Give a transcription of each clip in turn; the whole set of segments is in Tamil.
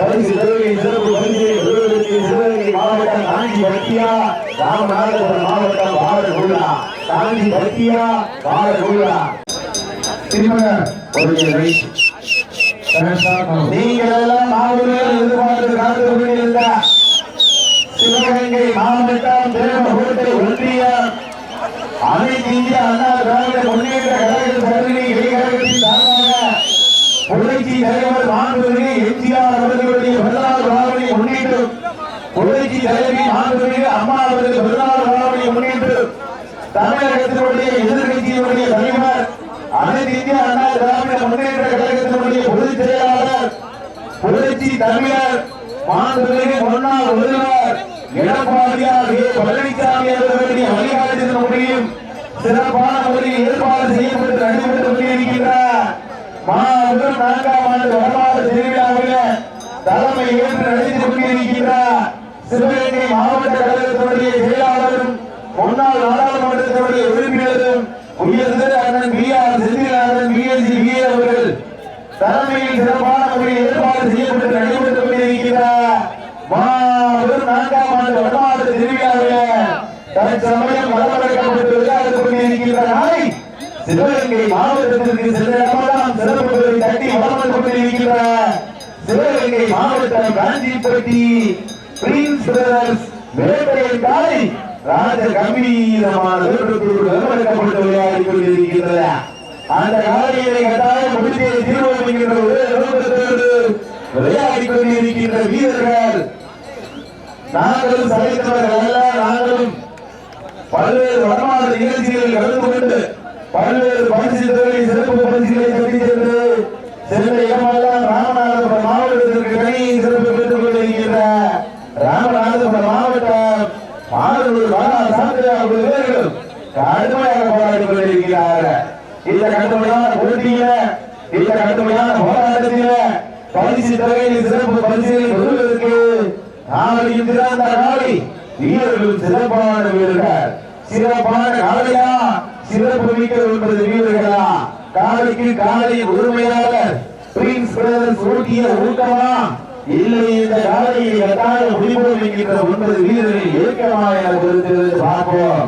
பரிசு தொழிலை சிறப்பு பரிசை பெறுவதற்கு சிவகங்கை மாவட்டம் காஞ்சி பட்டியா ராமநாதபுரம் மாவட்டம் பாலகுள்ளா காஞ்சி நீங்கள் எல்லாம் எதிர்பார்த்து காத்து கொண்டிருந்த சிவகங்கை மாவட்டம் அனைத்து இந்திய அண்ணா திராவிட முன்னேற்ற கழக தருணி இளைஞர்களின் புரட்சி தலைவர் மாண்புமிகு எம்ஜிஆர் அவர்களுடைய பிறந்தநாள் விழாவினை முன்னிட்டு புரட்சி தலைவி மாண்புமிகு அம்மா அவர்கள் பிறந்தநாள் விழாவினை முன்னிட்டு தமிழகத்தினுடைய எதிர்கட்சியினுடைய தலைவர் அனைத்து இந்திய அண்ணா திராவிட முன்னேற்ற கழகத்தினுடைய பொதுச் செயலாளர் புரட்சி தமிழர் மாண்புமிகு முன்னாள் முதல்வர் எடப்பாடியார் ஏ. பழனிசாமி அவர்களுடைய வழிகாட்டுதல் முடியும் சிறப்பான முறையில் ஏற்பாடு செய்யப்பட்டு நடைபெற்று கொண்டிருக்கின்றார் மாபெரும் நான்காம் ஆண்டு வரலாறு திருவிழாவில் தலைமை ஏற்று நடத்தி கொண்டிருக்கிறார் சிவகங்கை மாவட்ட கழகத்தினுடைய செயலாளரும் முன்னாள் நாடாளுமன்றத்தினுடைய உறுப்பினரும் உயர்ந்த அண்ணன் பி ஆர் செந்திலாளன் பி அவர்கள் தலைமையில் சிறப்பான முறையில் ஏற்பாடு செய்யப்பட்டு நடைபெற்றுக் கொண்டிருக்கிறார் மாபெரும் நான்காம் ஆண்டு வரலாறு திருவிழாவில் தற்சமயம் வரவழைக்கப்பட்டு விளையாடிக் கொண்டிருக்கின்ற நாளை சிவகங்கை மாவட்டத்திற்கு சென்ற இடமெல்லாம் சிறப்புகளை வளர்ந்து கொண்டிருக்கின்ற சிவகங்கை மாவட்டம் காஞ்சிப்பட்டி பிரின்ஸ் பிரதர்ஸ் வேட்டையின் காலை ராஜ கம்பீரமான வீட்டுக்குள் வரவழைக்கப்பட்டு விளையாடி கொண்டிருக்கின்றன அந்த காலையை கட்டாயம் முடித்தே தீர்வோம் என்கின்ற ஒரே நோக்கத்தோடு விளையாடிக் கொண்டிருக்கின்ற வீரர்கள். நாங்களும் சளைத்தவர்கள் அல்ல நாங்களும் பல்வேறு வடமாநில நிகழ்ச்சிகளில் கலந்து கொண்டு பல்வேறு பரிசுகளை சிறப்பு பரிசுகளை தட்டி சென்று சென்னை இடமெல்லாம் ராமநாதபுரம் மாவட்டத்திற்கு சிறப்பு பெற்றுக் கொண்டிருக்கின்ற ராமநாதபுரம் மாவட்டம் மாணவர்கள் பாலா சாந்திரா அவர்களும் கடுமையாக போராடி கொண்டிருக்கிறார்கள். இந்த கடுமையான போட்டியில இந்த கடுமையான போராட்டத்தில பரிசு தொகையில் சிறப்பு பரிசுகளை பெறுவதற்கு நாளையும் சிறந்த நாளை வீரர்கள் சிறப்பான வீரர்கள். சிறப்பான காலையா சிறப்பு மிக்க ஒன்பது வீரர்களா? காலைக்கு காலை உரிமையாளர் பிரின்ஸ் பிரதர்ஸ் ஊட்டிய ஊட்டமா இல்லை இந்த காலையை கட்டாயம் முடிவோம் என்கின்ற ஒன்பது வீரர்கள் இயக்கமா என பொறுத்திருந்து பார்ப்போம்.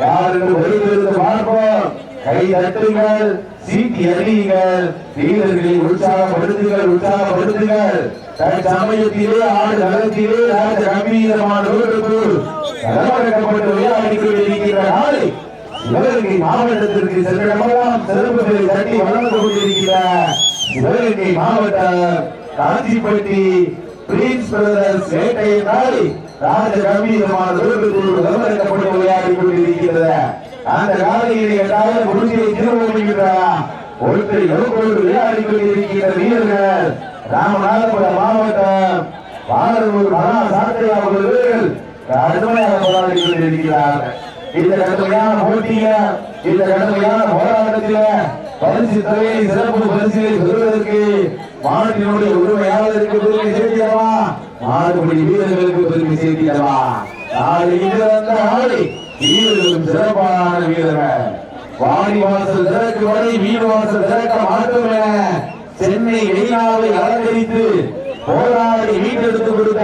யார் என்று பொறுத்திருந்து பார்ப்போம்? கை தட்டுங்கள் சீட்டி அறியுங்கள் வீரர்களை உற்சாகப்படுத்துங்கள் உற்சாகப்படுத்துங்கள். தற்சமயத்திலே ஆடு நகரத்திலே ராஜ கம்பீரமான விளையாடிக் கொண்டிருக்கிற நாளை சிவகங்கை மாவட்டத்திற்கு சென்றடமெல்லாம் சிறப்புகளை தட்டி வழங்க கொண்டிருக்கிற சிவகங்கை மாவட்டம் காஞ்சிப்பட்டி பிரின்ஸ் பிரதர்ஸ் வேட்டையை நாளை ராஜ கம்பீரமான வீரர்கள் களமிறக்கப்பட்டு விளையாடிக் கொண்டிருக்கிறது அந்த காலையிலே எட்டாயிரம் உறுதியை திருவள்ளுகிறார் ஒருத்தர் எவ்வளவு விளையாடி கொண்டிருக்கிற வீரர்கள் ராமநாதபுரம் மாவட்டம் வானூர் மகா சாத்தியா அவர்கள் கடுமையாக போராடி கொண்டிருக்கிறார்கள். இந்த கடுமையான போட்டியில இந்த கடுமையான போராட்டத்தில பரிசு தொகையை சிறப்பு பரிசுகளை பெறுவதற்கு மாநிலத்தினுடைய உரிமையாளருக்கு பெருமை சேர்த்திடவா? மாறுபடி வீரர்களுக்கு பெருமை சேர்த்திடவா? நாளை இன்று வந்த நாளை வீரர்களும் சிறப்பான வீரர்கள். வாடி வாசல் திறக்கு வரை வீடு வாசல் திறக்க மாற்றம் என சென்னை வெளிநாவை அலங்கரித்து போராடி மீட்டெடுத்து கொடுத்த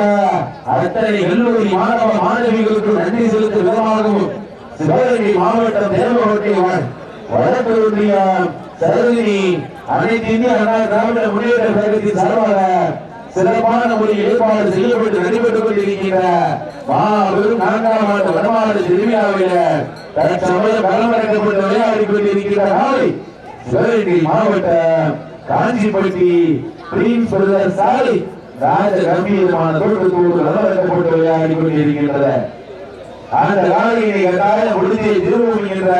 அத்தனை கல்லூரி மாணவ மாணவிகளுக்கு நன்றி செலுத்தும் விதமாகவும் சிவகங்கை மாவட்டம் தேவகோட்டை வடக்கு சரோஜினி அனைத்து இந்திய அண்ணா திராவிட முன்னேற்ற கழகத்தின் சார்பாக சிறப்பான முறையில் ஏற்பாடு செய்யப்பட்டு நடைபெற்றுக் கொண்டிருக்கின்ற மாபெரும் நான்காம் ஆண்டு வடமாநில திருவிழாவில் தற்சமயம் களமிறக்கப்பட்டு விளையாடிக் கொண்டிருக்கின்ற நாளை சிவகங்கை மாவட்டம் காஞ்சிப்பட்டி பிரின்ஸ் பிரதர் சாலை ராஜ கம்பீரமான தோட்டத்தோடு களமிறக்கப்பட்டு விளையாடிக் கொண்டிருக்கின்றன அந்த காலையினை கட்டாய முடித்தை திரும்பும் என்ற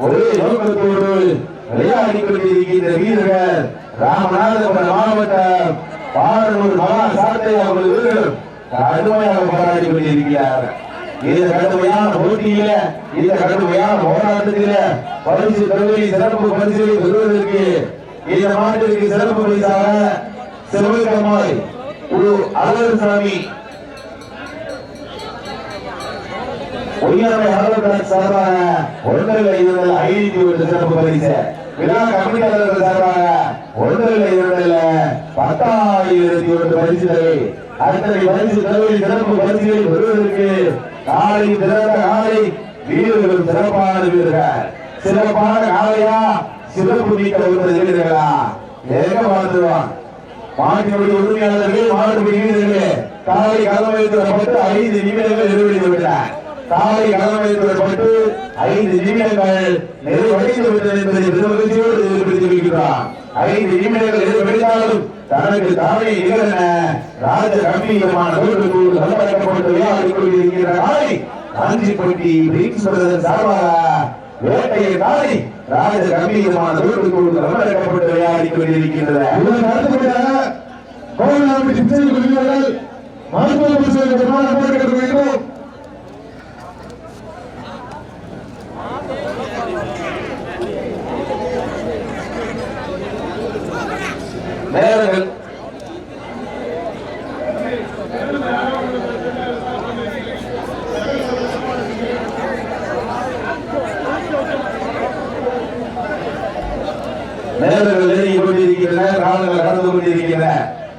ஒரே நோக்கத்தோடு விளையாடி கொண்டிருக்கின்ற வீரர்கள் ராமநாதபுரம் மாவட்டம் பாரூர் மகா சாத்தை அவர்கள் கடுமையாக போராடி கொண்டிருக்கிறார் இந்த கடுமையான போட்டியில இந்த கடுமையான போராட்டத்தில பரிசு தொகையை சிறப்பு பரிசுகளை பெறுவதற்கு இந்த மாநிலத்திற்கு சிறப்பு பரிசாக சிவகமாய் ஒரு சாமி உயர்வை அலுவலர் சார்பாக ஒன்றரை ஐநூறு ஐநூத்தி ஒரு சிறப்பு பரிசு விழா கமிட்டியாளர்கள் சார்பாக ஒன்றரை இரண்டில் பத்தாயிரத்தி ஒன்று பரிசுகளை அத்தனை பரிசு தலைவரி சிறப்பு பரிசுகளை பெறுவதற்கு காலை திறந்த காலை வீரர்களும் சிறப்பான வீரர்கள் சிறப்பான காலையா சிறப்பு மிக்க ஒன்று வீரர்களா எங்க பார்த்துருவான் மாட்டினுடைய உரிமையாளர்கள் மாவட்ட வீரர்களே காலை கதம் ஐந்து நிமிடங்கள் நிறைவடைந்து விட்டார் காலை கதம் ஐந்து நிமிடங்கள் நிறைவடைந்து விட்டது என்பதை பெருமகிழ்ச்சியோடு தெரிவித்திருக்கிறார் ஐந்து நிமிடங்கள் நிறைவடைந்தாலும் தனக்கு தானே நிகழன ராஜ கம்பீரமான தோற்றுக்குள் நல்லடக்கப்பட்டு விளையாடிக் கொண்டிருக்கிற காலை காஞ்சிப்பட்டி பிரின்ஸ் பிரதர் சார்பாக வேட்டையை காலை ராஜ கம்பீரமான தோற்றுக்குள் நல்லடக்கப்பட்டு விளையாடி கொண்டிருக்கின்றன கோவில் அடுத்தபடியாக மருத்துவ பரிசோதனை நேரங்கள். நேரங்கள் நெருங்கி கொண்டிருக்கின்றன காலங்கள் கடந்து கொண்டிருக்கின்றன.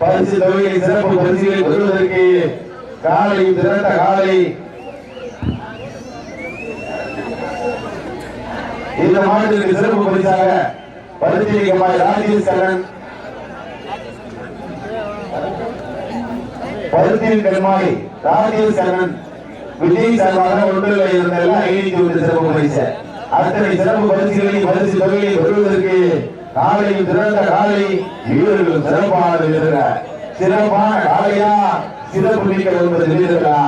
பரிசு தொகையை சிறப்பு பரிசுகளை பெறுவதற்கு காலை திரண்ட காலை. இந்த மாநிலத்திற்கு சிறப்பு பரிசாக பரிசீலிக்கமாய் ராஜேஷ் கண்ணன் பருத்தியின் கண்மாய் ராஜேஷ் கண்ணன் விஜய் சார்பாக ஒன்றில் இருந்த எல்லாம் ஐநூத்தி ஒன்று சிறப்பு பரிசு. அத்தனை சிறப்பு பரிசுகளையும் பரிசு தொகையை பெறுவதற்கு காலையில் திறந்த காலை வீரர்கள் சிறப்பான வீரர்கள் சிறப்பான காலையா சிறப்பு மிக்க ஒன்பது வீரர்களா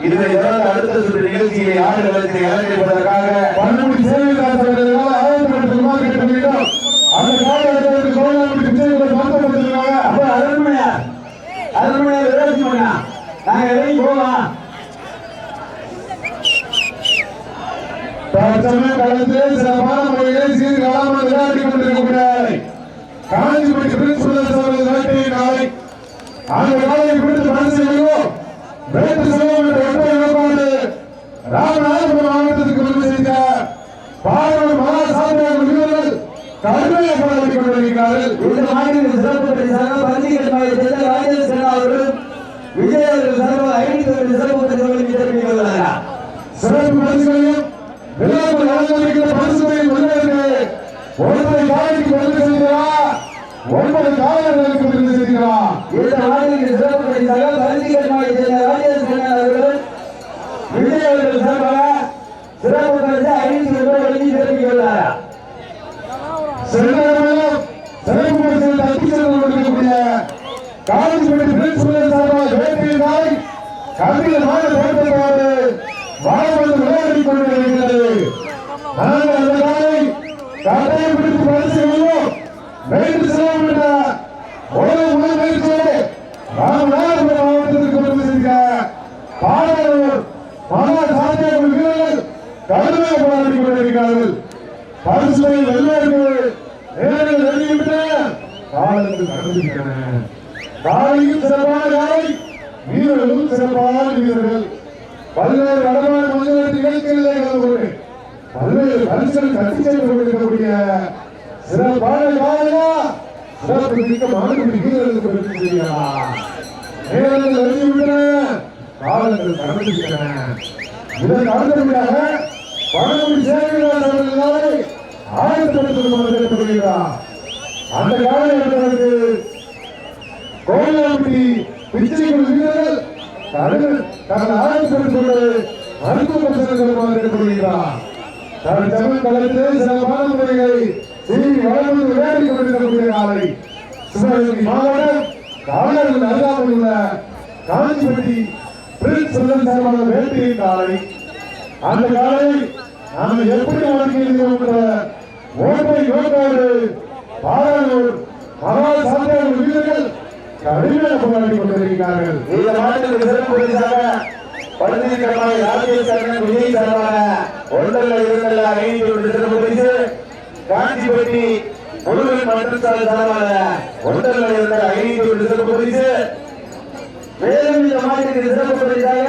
இதனை தொடர்ந்து அடுத்த சுற்று நிகழ்ச்சியை ஆடுகளத்தில் அலங்கரிப்பதற்காக பன்னெண்டு சேவைகள் ஆயிரத்தி அந்த காலகட்டத்தில் கோவிலாம்பட்டி சிகிச்சை மருத்துவமனை அப்ப அரண்மனையா அதனுடைய விரோதி பண்ணா நாங்க இறங்கி போவோம் தற்சமயம் களத்தில் சிறப்பான முறையில் சீர்காழாமல் விளையாடிக் கொண்டிருக்கிறார் காஞ்சிபுரம் பிரின்சிபல் அவர்கள் வேட்டையை நாளை அந்த செய்வோம் வேட்டு என்ற ஒற்றை ராமநாதபுரம் மாவட்டத்திற்கு வந்து செய்த பாரூர் மகா சாமியார் வீரர்கள் கடுமையாக போராடிக் கொண்டிருக்கிறார்கள். இந்த சிறப்பு பரிசாக பள்ளிகள் சேர்ந்த ராஜேஷ் கண்ணா அவர்கள் விஜய் அவர்கள் சார்பாக ஐநூத்தி ஒன்று சிறப்பு பரிசுகளுக்கு தெரிவித்துள்ளார் சிறப்பு பரிசுகளையும் விழாவில் அலங்கரிக்கிற பரிசுகளையும் உள்ளவருக்கு ஒன்பது காலைக்கு ஒன்பது காலைகளுக்கு இந்த சிறப்பு பரிசாக ராஜேஷ் அவர்கள் விஜய் அவர்கள் சார்பாக சிறப்பு பரிசு வழங்கி பரிசுகள் தட்டி சென்று கொண்டிருக்கக்கூடிய காலேஜ் பிரின்சிபல் சார்பாக வேட்டையில் நாய் கல்வியில் மாநில தோற்றத்தோடு வாழ்வது கொண்டிருக்கிறது. நாங்கள் அந்த நாளை கட்டையை பிடித்து பரிசு செய்வோம். வேண்டு செல்வோம் என்ற உலக முதல் முயற்சியோடு ராமநாதபுரம் மாவட்டத்திற்கு வந்து சென்ற பாடலூர் மகா சாத்தியம் வீரர்கள் கடுமையாக போராடிக் கொண்டிருக்கிறார்கள். பரிசுகளை வெள்ளார்கள் நேரங்கள் நெருங்கிவிட்டன காலங்கள் காலையும் சிறப்பான காலை வீரர்களும் சிறப்பான வீரர்கள். பல்வேறு வடமான மனிதர்கள் நிகழ்ச்சிகளிலே கலந்து கொண்டு பல்வேறு பரிசுகள் கட்டி சென்று கொண்டிருக்கக்கூடிய சிறப்பான காலையா சிறப்பு மிக்க மாணவர்கள் வீரர்களுக்கு வெற்றி நேரங்கள் நெருங்கிவிட்டன. காலங்கள் கடந்துவிட்டன. இதற்கு அடுத்தபடியாக பணமுடி சேவையாளர் அவர்களால் ஆயத்தப்படுத்துகிறார் அந்த காலகட்டத்திற்கு கோயிலாம்பட்டி பிச்சைக்குள் வீரர்கள் தனது தனது மருத்துவ பிரச்சனைகளுமாக ஏற்படுகிறார் தன் தமிழ் களத்திலே சிறப்பான முறைகளை செய்தி வளர்ந்து விளையாடி கொண்டிருக்கக்கூடிய காலை சிவகங்கை மாவட்டம் காவலர்கள் அருகாமல் உள்ள காஞ்சிபட்டி பிரின்ஸ் பிரதன் சார்பான அந்த காலை நாம் எப்படி வழங்கியிருக்கிறோம் என்ற ஓட்டை நோக்கோடு பாராளூர் வீரர்கள் கடுமையாக போராடி கொண்டிருக்கிறார்கள் இந்த மாநிலத்திற்கு சிறப்பு பரிசாக ராஜேஷ் கண்ணன் விஜய் சார்பாக ஒன்றல்ல இரண்டல்ல ஐநூத்தி ஒன்று சிறப்பு பரிசு காஞ்சிபட்டி முருகன் மன்றத்தால் சார்பாக ஒன்றல்ல இரண்டல்ல ஐநூத்தி ஒன்று சிறப்பு பரிசு மேலும் இந்த மாநில சிறப்பு பரிசாக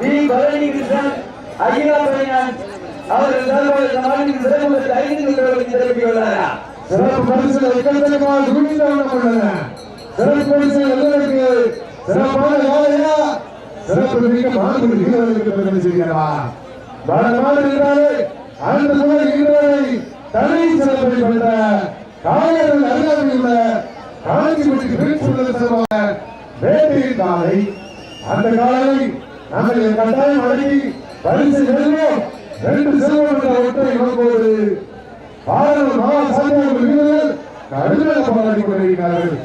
வி பழனி கிருஷ்ணன் அகிலா பையன் அவர்கள் சார்பாக இந்த மாநில சிறப்பு பரிசு ஒன்று வழங்கி தெரிவித்துள்ளார் சிறப்பு பரிசு எக்கச்சக்கமாக குவிந்தவன பண்ணல சிறப்பு பரிசு எல்லாருக்கு சிறப்பான வேலையா சிறப்பு மிக்க மாணவர்கள் வீரர்களுக்கு பெருமை செய்கிறவா. பலமான இருந்தாலே அந்த முதல் வீரரை சிறப்பை கொண்ட காலையில் அருகாமையில் உள்ள காஞ்சிபுரத்துக்கு பிரித்து உள்ளது சொல்லுவாங்க வேட்டையின் காலை. அந்த காலை நாங்கள் கட்டாயம் வழங்கி பரிசு வெல்வோம் ரெண்டு செல்வம் என்ற ஒற்றை நோக்கோடு பாரத மகா சாமியார் வீரர்கள் கடுமையாக போராடி கொண்டிருக்கிறார்கள்.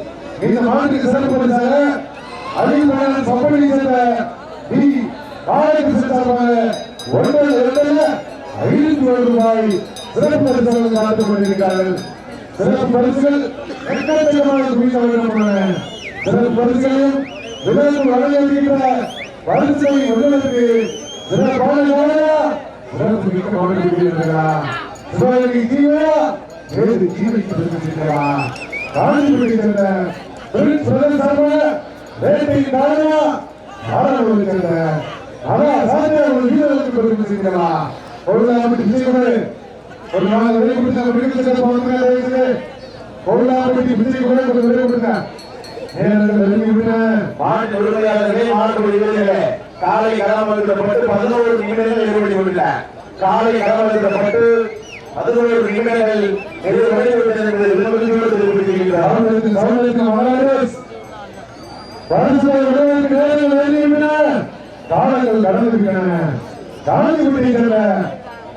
இந்த மாநிலத்துக்கு சிறப்பு பரிசாக அதிகமான சம்பளி சேர்ந்த பி பாலகிருஷ்ணன் சார்பாக ஒன்பது இரண்டல்ல ஐநூத்தி ஒரு ரூபாய் சிறப்பு பரிசுகள் காத்துக் கொண்டிருக்கிறார்கள். சிறப்பு பரிசுகள் எக்கச்சக்கமாக குவிக்கப்பட்டுள்ளன சிறப்பு பரிசுகளையும் விதத்தில் வழங்கியிருக்கிற பரிசை வெல்வதற்கு சிறப்பான சிறப்பு மிக்க கவனிக்கிறார் சிவகங்கை ஜீவா வேறு ஜீவிக்கு பெருமிச்சிருக்கிறா காஞ்சிபுரத்தை காலை கடமைப்பட்டு பதினோரு நிமிடங்கள் நிறைவேறிவிட்டன காலை கடமைப்பட்டு பதினோரு நிமிடங்கள் நிறைவேறிவிட்டது என்பதை விரும்புகிறோடு தெரிவித்திருக்கிறார் அவர்களுக்கு சமூகத்துக்கு மகாராஜ் பரிசுகளை விடுவதற்கு நேரங்கள் வெளியிட்டன காலங்கள் கடந்திருக்கின்றன. காந்தி விட்டிருக்கின்றன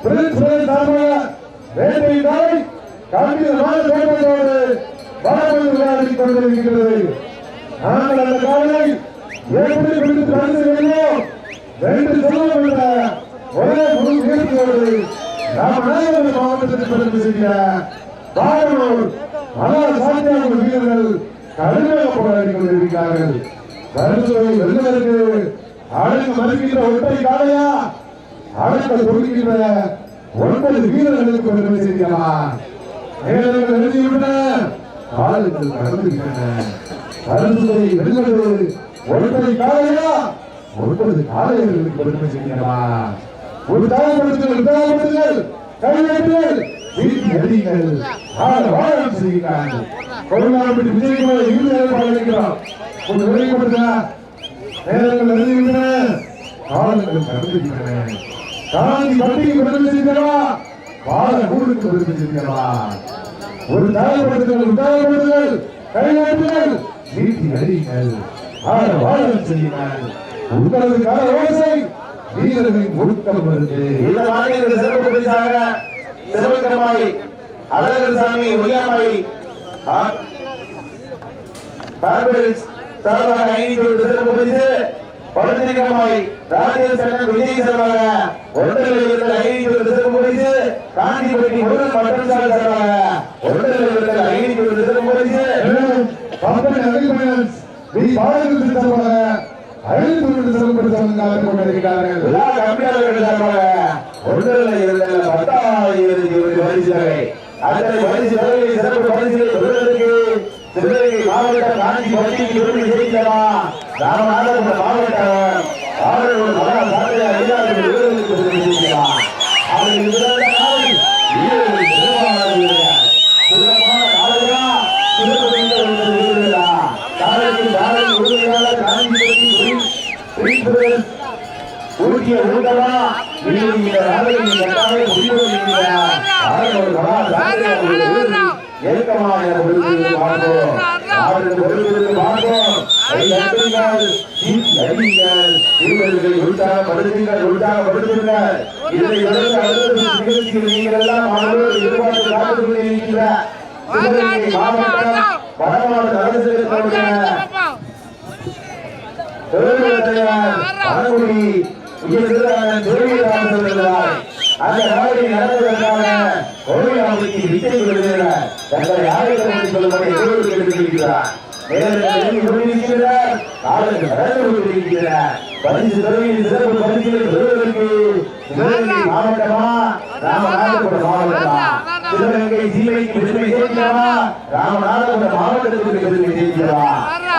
பிரின்சிபல் சார்பாக வேட்டை தாய் கம்பீரமான தோற்றத்தோடு வளர்ந்து விளையாடி கொண்டிருக்கிறது நாங்கள் அந்த காலை எப்படி பிடித்து ரெண்டு செல்வம் ஒரே முழு ராமநாதபுரம் அனைவரும் மாவட்டத்தில் பெருமை செய்கிற பாரனூர் மகா சாத்தியாக வீரர்கள் கடுமையாக போராடி கொண்டிருக்கிறார்கள். கருத்துறை வெல்வதற்கு அழைத்து மறுக்கின்ற ஒற்றை காலையா அழைத்த கொடுக்கின்ற ஒன்பது வீரர்களுக்கு பெருமை செய்யலாம் நேரங்கள் எழுதிவிட்டன காலங்கள் கடந்துவிட்டன. கருத்துறை வெல்வது ஒன்பது காலையா ஒன்பது காலையர்களுக்கு பெருமை செய்யலாம் உற்சாகப்படுத்துங்கள் உற்சாகப்படுத்துங்கள் கையெழுத்துங்கள் வீட்டி அடிங்கள் செய்கிறார்கள். கொள்ளாம்பட்டி விஜயகுமார் இறுதி ஏற்பாடு அளிக்கிறோம் ஒரு விரைவுபடுத்த நேரங்கள் எழுதிவிட்டன காலங்கள் கடந்துவிட்டன காந்தி பட்டிக்கு பெருமை செய்கிறவா வாழ ஊருக்கு பெருமை செய்கிறவா ஒரு தாயப்படுத்துங்கள் உற்சாகப்படுத்துங்கள் கையெழுத்துங்கள் வீட்டி அடிங்கள் ஆட செய்யுங்கள் உங்களது கால ஓசை வீரர்களின் ஒழுக்கம் வருது இந்த மாநில சிறப்பு பரிசாக சிறப்புக்கரமாய் அழகர் சாமி ஒய்யாமாய் சார்பாக ஐநூறு சிறப்பு பரிசு படுத்திரிக்கமாய் ராஜேந்திர சரணன் விஜய் சார்பாக ஒன்றரை இருந்த ஐநூறு சிறப்பு பரிசு காந்திபட்டி முருகன் மட்டன் சார் சார்பாக ஒன்றரை ஐநூறு சிறப்பு பரிசு. வி. பாடல்கள் சார்பாக ஐநூறு சிறப்படுத்தவங்க கொண்டிருக்கிறார்கள் எல்லா கம்பெனியாளர்கள் இருந்த பத்தாயிரத்தி இருபது பரிசுகளை அத்தனை பரிசுகளை சிறப்பு பரிசுகளை பெறுவதற்கு சிவகங்கை மாவட்ட காஞ்சி பட்டிக்கு ஜெயிக்கலாம் உற்சாகப்படுத்துங்கள் இதை தொடர்ந்து அடுத்த நிகழ்ச்சியில் நீங்கள் எல்லாம் மாணவர்கள் எதிர்பார்த்து காத்துக் கொண்டிருக்கிற சிவகங்கை மாவட்டம் வடமாவட்ட அரசு அனுமதி அந்த நாளை நடந்ததற்காக கோவிலாவுக்கு வித்தை விடுகிறார் தங்களை ஆயுதம் சொல்லும்படி எதிர்ப்பு எடுத்திருக்கிறார் கொண்டிருக்கிறார். கொண்டிருக்கிறார். பரிசு துறையில் சிறப்பு பரிசுகளை பெறுவதற்கு மாவட்டமா ராமநாதபுரம் மாவட்டமா சிவகங்கை சீமைக்கு பெருமை சேர்க்கிறவா ராமநாதபுரம் மாவட்டத்திற்கு பெருமை சேர்க்கிறவா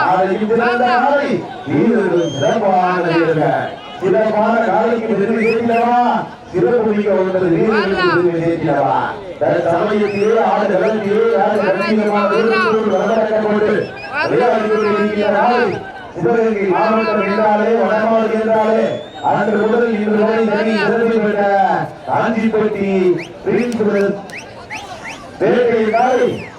நாளைக்கு பிறந்த நாளை வீரர்கள் சிறப்பான வீரர்கள் சிறப்பான காலைக்கு பெருமை சேர்க்கிறவா சிறப்பு மிக்க ஒன்பது வீரர்களுக்கு பெருமை சேர்க்கிறவா சமயத்திலே ஆடு ஆடு சிவகங்கை மாவட்டம் என்றாலே வடமாடு என்றாலே அன்று முதல் இன்று வரை தனி சிறப்பு பெற்ற காஞ்சிப்பட்டி பிரின்ஸ்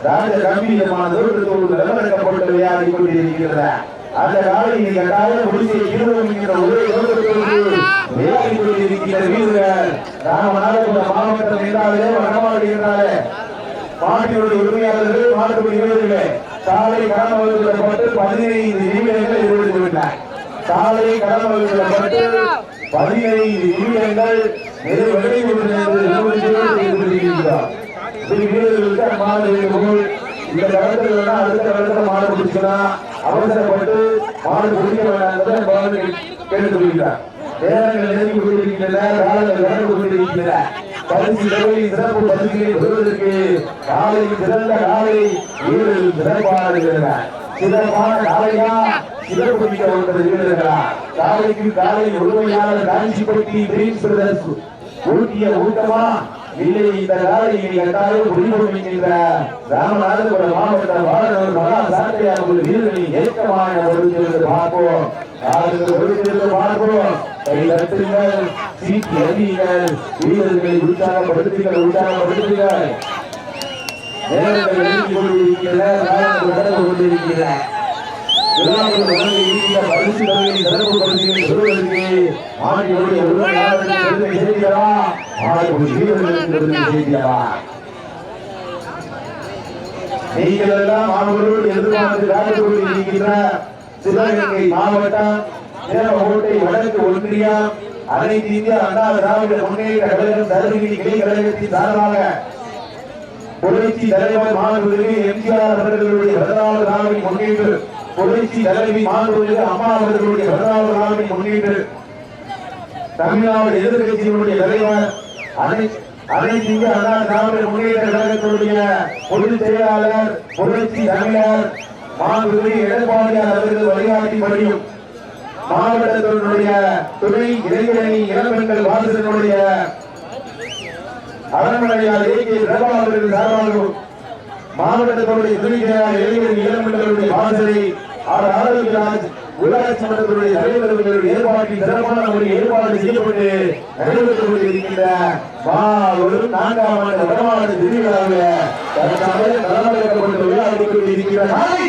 ராஜ கம்பீரமான தோற்றத்தோடு நிலவரக்கப்பட்டு விளையாடி கொண்டிருக்கிறது அந்த காலையை கட்டாயம் முடிச்சு இருவரும் என்கிற ஒரே நோக்கத்தோடு விளையாடி கொண்டிருக்கிற வீரர்கள் ராமநாதபுரம் மாவட்டம் என்றாலே என்றாலே மாட்டினுடைய உரிமையாளர்கள் மாட்டுக்குடி வீரர்களே காலை கடமை வகுக்கப்பட்டு பதினைந்து நிமிடங்கள் இருபது விட்டார் காலை கடமை வகுக்கப்பட்டு பதினைந்து நிமிடங்கள் இந்த இடத்துல அடுத்த இடத்துல மாடு பிடிச்சலாம் அவசரப்பட்டு மாடு பிடிக்க வேண்டாம் கேட்டு நேரங்கள் நெருங்கி கொண்டிருக்கின்றன காலங்கள் நடந்து கொண்டிருக்கின்றன. பரிசு தொகையை சிறப்பு பரிசுகளை பெறுவதற்கு காலையில் சிறந்த காலை வீரர்கள் சிறப்பாடுகிறார் சிறப்பான காலையா? சிறப்பு மிக்க ஒன்பது வீரர்களா காலைக்கு காலை பிரதர்ஸ் ஊட்டிய ஊட்டமா? இல்லை இந்த காலையை கட்டாயம் முடிவு ராமநாதபுரம் மாவட்ட வாழ்நர் மகா சாட்டையாக உள்ள வீரர்களின் ஏற்கமான ஒரு பார்ப்போம். பார்ப்போம். கை தட்டுங்கள் சீட்டி அறியுங்கள் வீரர்களை உற்சாகப்படுத்துங்கள் உற்சாகப்படுத்துங்கள். நீங்கள் எல்லாம் மாணவர்களோடு எதிர்பார்த்து கொண்டிருக்கின்ற சிவகங்கை மாவட்டம் வடக்கு ஒன்றியம் அனைத்து இந்திய அண்ணா திராவிட முன்னேற்ற கழகம் தருமபுரி கிளை கழகத்தின் சார்பாக புரட்சி தலைவர் மாணவர்களுக்கு எம்ஜிஆர் அவர்களுடைய பதினாலு நாளின் முன்னேற்று புரட்சி தலைவி மாணவர்களுக்கு அம்மா அவர்களுடைய பதினாலு நாளின் முன்னேற்று தமிழ்நாடு எதிர்கட்சியினுடைய தலைவர் அனைத்து இந்திய அண்ணா திராவிட முன்னேற்ற கழகத்தினுடைய பொதுச் செயலாளர் புரட்சி தமிழர் மாணவர்களுக்கு எடப்பாடியார் அவர்கள் வழிகாட்டி படியும் மாவட்டத்தினுடைய துணை இளைஞரணி இளம்பெண்கள் வாசகனுடைய அரண்மனையால் இயக்கிய பிரபா அவர்கள் சார்பாகவும் மாவட்டத்தினுடைய துணிக்கையால் இளைஞரணி இளம்பெண்களுடைய வாசலை அவர் ஆரோக்கியராஜ் உள்ளாட்சி மன்றத்தினுடைய தலைவர்களுடைய ஏற்பாட்டில் சிறப்பான ஒரு ஏற்பாடு செய்யப்பட்டு நடைபெற்றுக் கொண்டிருக்கின்ற மா நான்காம் ஆண்டு வடமாநில திருவிழாவில் தற்சமயம் தலைமையிடப்பட்டு விளையாடிக் கொண்டிருக்கிற நாளை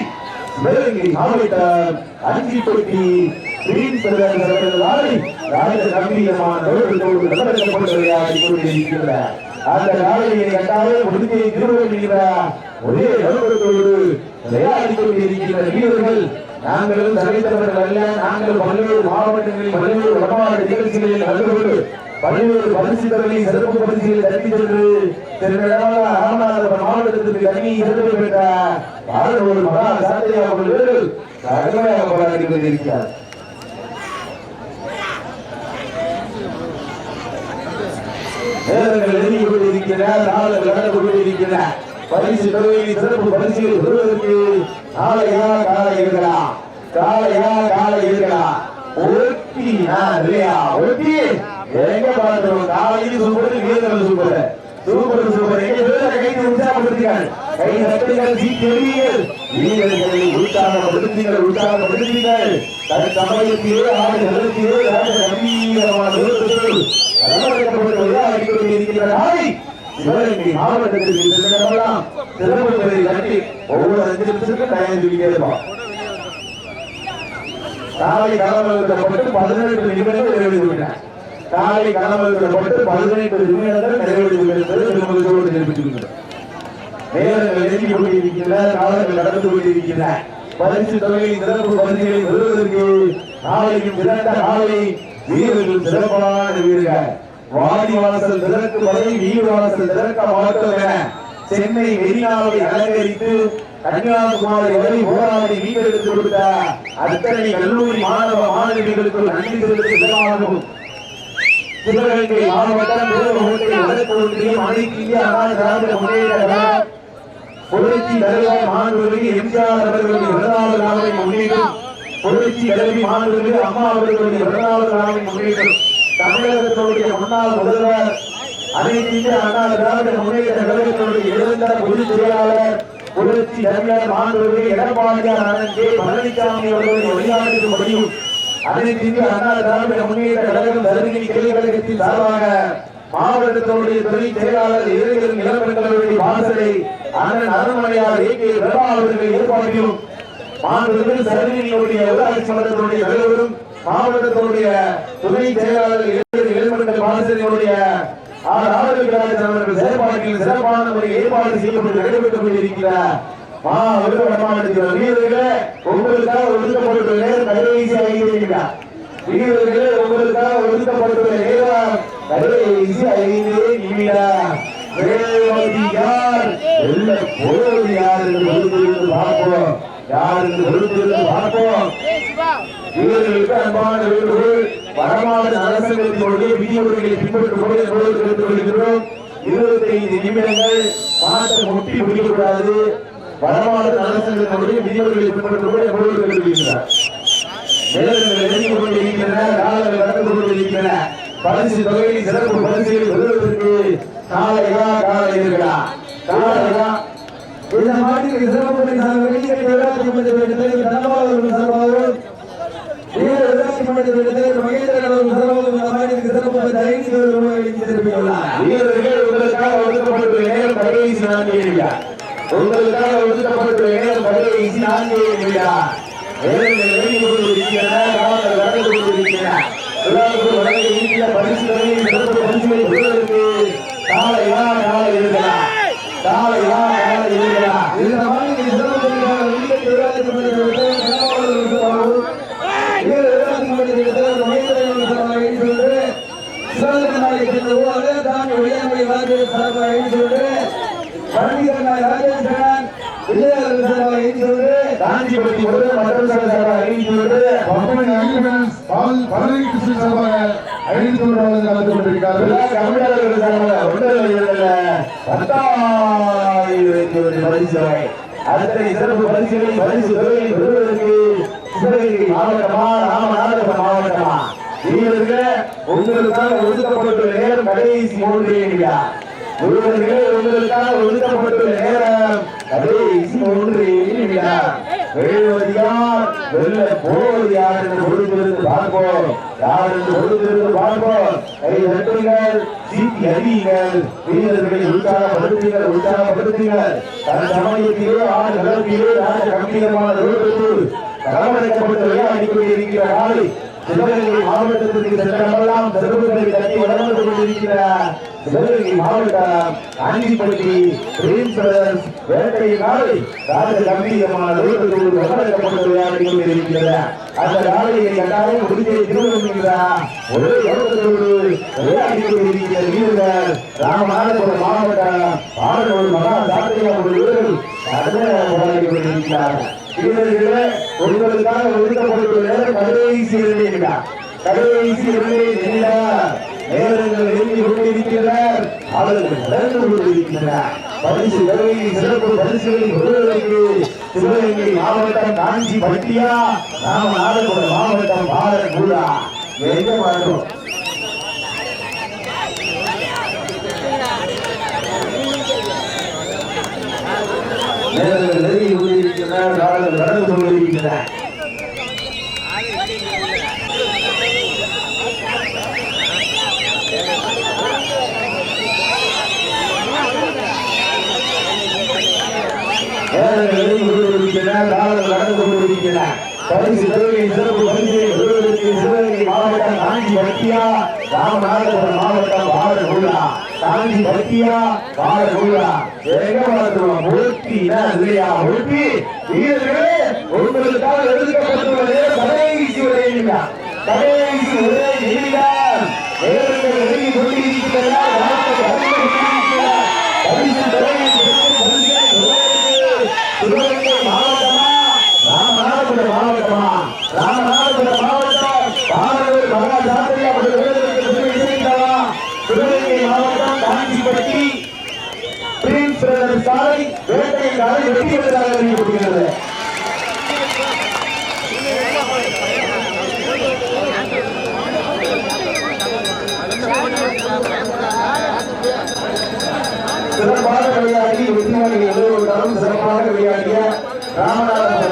சிவகங்கை மாவட்டம் அஞ்சிப்பட்டி கிரீன் பிரதேச ராஜ கம்பீரமான நோக்கத்தோடு நடத்தப்பட்டு விளையாடிக் அந்த திருவள்ளுகிற ஒரே வீரர்கள் நாங்களும் தனித்தவர்கள் அல்ல. நாங்கள் பல்வேறு மாவட்டங்களில் பல்வேறு வடமாநில நிகழ்ச்சிகளில் கலந்து கொண்டு பல்வேறு பரிசுகளை சிறப்பு பரிசுகளை தட்டி சென்று மாவட்டத்திற்கு அணி சிறப்பு பெற்ற ஒரு மகா சாத்தியா கொண்டிருக்கிறார் நேரங்கள் நெருங்கிக் கொண்டிருக்கின்றன நாளங்கள் நடந்து கொண்டிருக்கின்றன. பரிசு தொகையை சிறப்பு பரிசுகளை பெறுவதற்கு நாளையா காலை இருக்கலாம். காலையா காலை இருக்கலாம். ஒட்டி இல்லையா? ஒட்டி. எங்க பார்த்தோம் காலையில் சூப்பர் வீரர்கள் சூப்பர். Super super. எங்க வீரரை கை உற்சாகப்படுத்துங்கள் கை தட்டுங்கள் சீக்கிரங்கள் வீரர்களை உற்சாகப்படுத்துங்கள் உற்சாகப்படுத்துங்கள். தன் சமயத்திலே ஆடு நிறுத்தியே கம்பீரமான கொண்டிருக்கிற நாளை சிவகங்கை மாவட்டத்திற்கு சென்றவர்களாம் சிறப்பு பெயரை கட்டி ஒவ்வொரு அஞ்சு நிமிஷத்துக்கு டயம் சொல்லிட்டே காலை பதினெட்டு நிமிடங்கள் நிறைவேறிவிட்டன காலை பதினெட்டு நிமிடங்கள் நிறைவேறிவிட்டது நேரங்கள் நெருங்கி கொண்டிருக்கின்றன காலங்கள் நடந்து கொண்டிருக்கின்றன பரிசு தொகையை சிறப்பு பரிசுகளை பெறுவதற்கு நாளைக்கும் சிறந்த நாளை வீரர்கள் சிறப்பான வீரர்கள். வாடி வாசல் திறக்கும் வரை வீடு வாசல் திறக்க மாட்டோம் என சென்னை மெரினாவை அலங்கரித்து கன்னியாகுமரி வரை போராடி மீட்டெடுத்து கொடுத்த அத்தனை கல்லூரி மாணவ மாணவிகளுக்கு நன்றி செலுத்தும் விதமாகவும் சிவகங்கை மாவட்டம் திருவகோட்டை வடக்கு ஒன்றியம் அனைத்து இந்திய அண்ணா திராவிட முன்னேற்ற கழகம் புரட்சி தலைவர் மாணவர்களுக்கு எம்ஜிஆர் அவர்களுடைய பிறந்தநாள் நாளை முன்னேற்றம் புரட்சி தலைவி மாணவர்களுக்கு அம்மா அவர்களுடைய பிறந்தநாள் நாளை முன்னேற்றம் தமிழகத்தினுடைய முன்னாள் முதல்வர் அனைத்து அண்ணா திராவிட முன்னேற்ற கழகத்தினுடைய நிரந்தர பொதுச் செயலாளர் புரட்சி தமிழர் மாணவர்கள் எடப்பாடியார் அண்ணன் கே. பழனிசாமி அவர்களுடைய வழிகாட்டுக்கு முடியும் அனைத்து இந்திய அண்ணா திராவிட முன்னேற்ற கழகம் தருமபுரி கிளை கழகத்தின் சார்பாக மாவட்டத்தினுடைய துணை செயலாளர் இளைஞர் இளம்பெண்களுடைய வாசலை அண்ணன் அருண்மலையார் ஏ. கே. பிரபா அவர்கள் ஏற்பாட்டிலும் மாண்புமிகு சருமனியுடைய ஊராட்சி மன்றத்தினுடைய தலைவரும் மாவட்டத்தினுடைய துணை செயலாளர் இளைஞர் இளம்பெண்கள் வாசலினுடைய சிறப்பான ஒரு ஏற்பாடு செய்யப்பட்டு நடைபெற்றுக் கொண்டிருக்கிற மா விருதுநகர் வீரர்களே உங்களுக்காக ஒதுக்கப்பட்டுள்ள நேரம் கடைசி ஐந்து வீரர்களே உங்களுக்காக ஒதுக்கப்பட்டுள்ள நேரம் கடைசி ஐந்து நிமிடம். வேலையார் வெல்ல யார் என்று பார்ப்போம். யார் என்று பார்ப்போம். வீரர்களுக்கு அன்பான வேண்டுகோள் வடமாநில அரசாங்கத்தினுடைய விதிமுறைகளை பின்பற்றும் தெரிந்து கொள்கிறோம் இருபத்தி ஐந்து நிமிடங்கள் மாற்றம் முட்டி முடிக்கக்கூடாது வடமாநில அரசாங்கத்தினுடைய விதிமுறைகளை பின்பற்றும் எப்பொழுது தெரிந்து நடந்து கொண்டிருக்கின்றன. பரிசு தொகையை சிறப்பு பரிசுகளை பெறுவதற்கு காலையா காலை இருக்கா காலையா இந்த மாட்டிற்கு சிறப்பு பரிசாக வெளியேற்ற ஊராட்சி தலைவர் தனபால் சார்பாகவும் வீர ஊராட்சி மன்ற தலைவர் மகேந்திரன் அவர்கள் சார்பாகவும் இந்த மாட்டிற்கு சிறப்பு ஐந்து தெரிவித்துள்ளார். வீரர்கள் உங்களுக்காக ஒதுக்கப்பட்டுள்ள நேரம் கடைசி நான்கு உங்களுக்காக ஒதுக்கப்பட்டுள்ள நேரம் கடைசி நான்கு நெருங்கிக் கொண்டிருக்கின்றன காலங்கள் நடந்து கொண்டிருக்கின்றன விழாவுக்கு வழங்க இந்திய பரிசு தொகையை சிறப்பு பரிசுகளை பெறுவதற்கு காலையா காலை இருக்கலாம் காலையா காலை இருக்கலாம் இந்த மாநில சிறப்பு பரிசாக வெளியேற்ற ஊராட்சி மன்ற தலைவர் தனபால் சார்பாகவும் வீர ஊராட்சி மன்ற தலைவர் மகேந்திரன் அவர்கள் சார்பாக ஐந்து ஒன்று சிவகங்கை நாயகத்தின் ஒவ்வொரு தாண்டி உயர்மொழி வார்த்தை சார்பாக ஐந்து ஒன்று பழனிகரன் ராஜேந்திரன் விஜயவர்கள் சார்பாக ஐந்து ஒன்று முதல் மண்டல சார்பாக அறிவித்துள்ளது கிருஷ்ணன் சார்பாக ஒன்று நடந்து கொண்டிருக்கிறார்கள். தமிழர்கள் சார்பாக ஒன்றரை பத்தாயிரத்தி பரிசு அத்தனை சிறப்பு பரிசுகளை பரிசு பெறுவதற்கு சிவகங்கை மாவட்டமா ராமநாதபுரம் மாவட்டமா? வீரர்களே உங்களுக்காக ஒதுக்கப்பட்டுள்ள நேரம் கடைசி மூன்று எண்ணிக்கா ஒருவர்களே உங்களுக்காக ஒதுக்கப்பட்டுள்ள நேரம் கடைசி மூன்று வேழ்வதியார் வெல்ல போவது யார் என்று பொறுத்திருந்து பார்ப்போம். யார் என்று பொறுத்திருந்து பார்ப்போம். கை தட்டுங்கள் சீட்டி அறியுங்கள் வீரர்களை உற்சாகப்படுத்துங்கள் உற்சாகப்படுத்துங்கள். தன் சமயத்திலே ஆறு களத்திலே ராஜ கம்பீரமான ரூபத்தில் களமடைக்கப்பட்டு விளையாடிக் கொண்டிருக்கிற நாளை சிவகங்கை மாவட்டத்திற்கு சென்றமெல்லாம் சிறப்புகளை தட்டி வளர்ந்து கொண்டிருக்கிற சிவகங்கை மாவட்டம் காஞ்சிப்பட்டி பிரின்ஸ் பிரதர்ஸ் வேட்டை நாளை ராஜ கம்பீரமான ரூபத்தோடு வளர்க்கப்பட்டு விளையாடிக் கொண்டிருக்கிறது அந்த நாளையை கட்டாயம் முடிஞ்சை ஒரே நோக்கத்தோடு விளையாடிக் கொண்டிருக்கிற வீரர்கள் ராமநாதபுரம் மாவட்டம் பாடலூர் மகா சாத்தியா வீரர்கள் கொண்டிருக்கிறார்கள் வீரர்களே உங்களுக்காக ஒதுக்கப்பட்டுள்ள கடைசி கடைசி இரண்டு நேரங்கள் எழுதி கொண்டிருக்கிறார். அவர்கள் நடந்து கொண்டிருக்கிறார் பரிசு தொகையை சிறப்பு பரிசுகளை பெறுவதற்கு சிவகங்கை மாவட்டம் காஞ்சி பட்டியா மாவட்டம் பாலக்கூடா. எங்க மாட்டோம் நேரங்கள் நெருங்கி கொண்டிருக்கின்றன காலங்கள் நடந்து கொண்டிருக்கின்றன. நேரங்கள் நெருங்கி கொண்டிருக்கின்றன காலங்கள் நடந்து கொண்டிருக்கின்றன. பரிசு தொகையை சிறப்பு பரிசை பெறுவதற்கு சிவகங்கை மாவட்டம் காஞ்சி பட்டியா ராமநாதபுரம் மாவட்டம் பாலகுள்ளா காஞ்சி பட்டியா பாலகுள்ளா எங்க பார்க்கிறோம் முழுத்தினா இல்லையா முழுத்தி வீரர்களே உங்களுக்காக எடுக்கப்பட்டுள்ள கடைசி உரை கடைசி அறிவிக்கப்படுகிறது சிறப்பாக விளையாடி வெற்றியாளர்கள் எல்லோரும் சிறப்பாக விளையாடிய ராமநாதபுரம்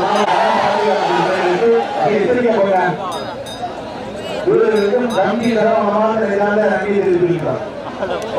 வீரர்களுக்கும் நம்பி தரமான